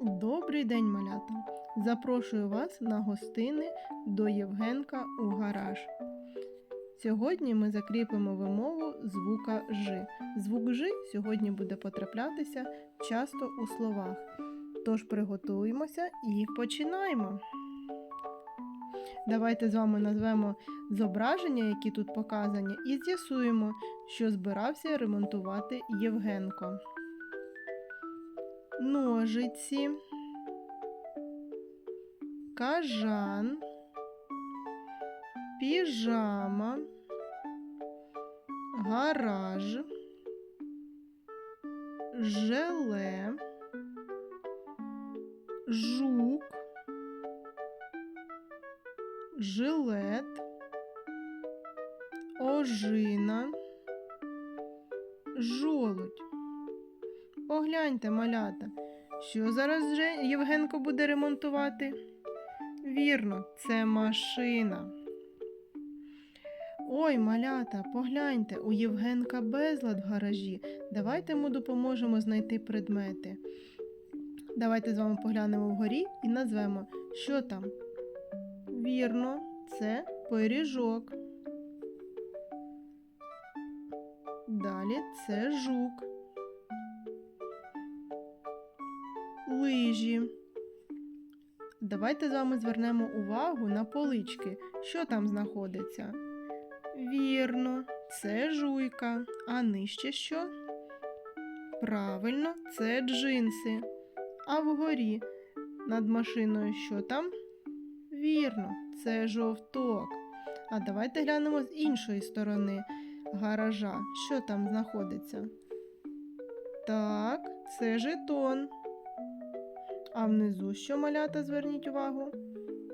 Добрий день, малята! Запрошую вас на гостини до Євгенка у гараж. Сьогодні ми закріпимо вимову звука Ж. Звук Ж сьогодні буде потраплятися часто у словах. Тож приготуємося і починаємо. Давайте з вами назвемо зображення, які тут показані, і з'ясуємо, що збирався ремонтувати Євгенко. Ножиці, кажан, піжама, гараж, желе, жук, жилет, ожина, жолудь. Погляньте, малята, що зараз Євгенко буде ремонтувати? Вірно, це машина. Ой, малята, погляньте, у Євгенка безлад в гаражі. Давайте йому допоможемо знайти предмети. Давайте з вами поглянемо вгорі і назвемо, що там. Вірно, це пиріжок. Далі це жук. Лижі. Давайте з вами звернемо увагу на полички, що там знаходиться. Вірно, це жуйка. А нижче що? Правильно, це джинси. А вгорі над машиною що там? Вірно, це жовток. А давайте глянемо з іншої сторони гаража. Що там знаходиться? Так, це жетон. А внизу що малята, зверніть увагу?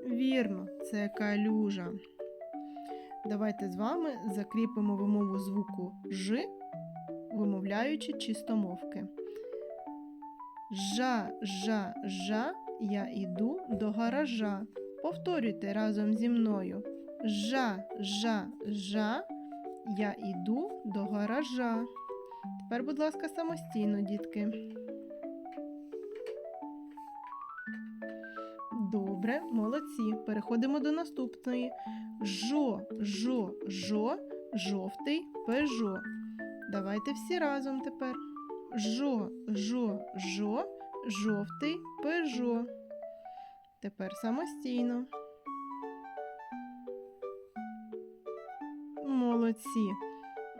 Вірно, це калюжа. Давайте з вами закріпимо вимову звуку Ж, вимовляючи чистомовки. Жа, жа, жа, я іду до гаража. Повторюйте разом зі мною. Жа, жа, жа, я іду до гаража. Тепер, будь ласка, самостійно, дітки. Добре, молодці. Переходимо до наступної. Жо, жо, жо, жовтий пежо. Давайте всі разом тепер. Жо, жо, жо, жовтий пежо. Тепер самостійно. Молодці.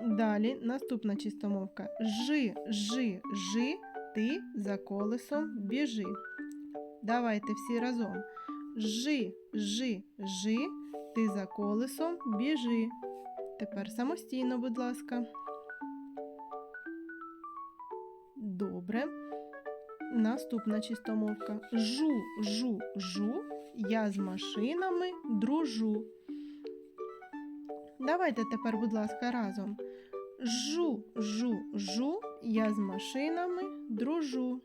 Далі наступна чистомовка. Жи, жи, жи, ти за колесом біжи. Давайте всі разом. Жи, жи, жи, ти за колесом біжи. Тепер самостійно, будь ласка. Добре. Наступна чистомовка. Жу, жу, жу, я з машинами дружу. Давайте тепер, будь ласка, разом. Жу, жу, жу, я з машинами дружу.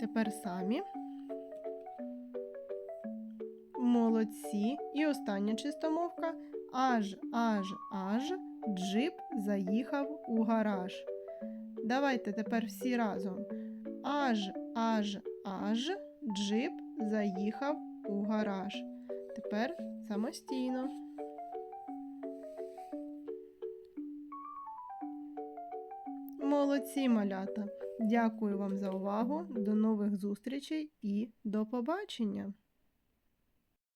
Тепер самі. Молодці. І остання чистомовка. Аж, аж, аж джип заїхав у гараж. Давайте тепер всі разом. Аж, аж, аж джип заїхав у гараж. Тепер самостійно. Молодці малята! Дякую вам за увагу. До нових зустрічей і до побачення!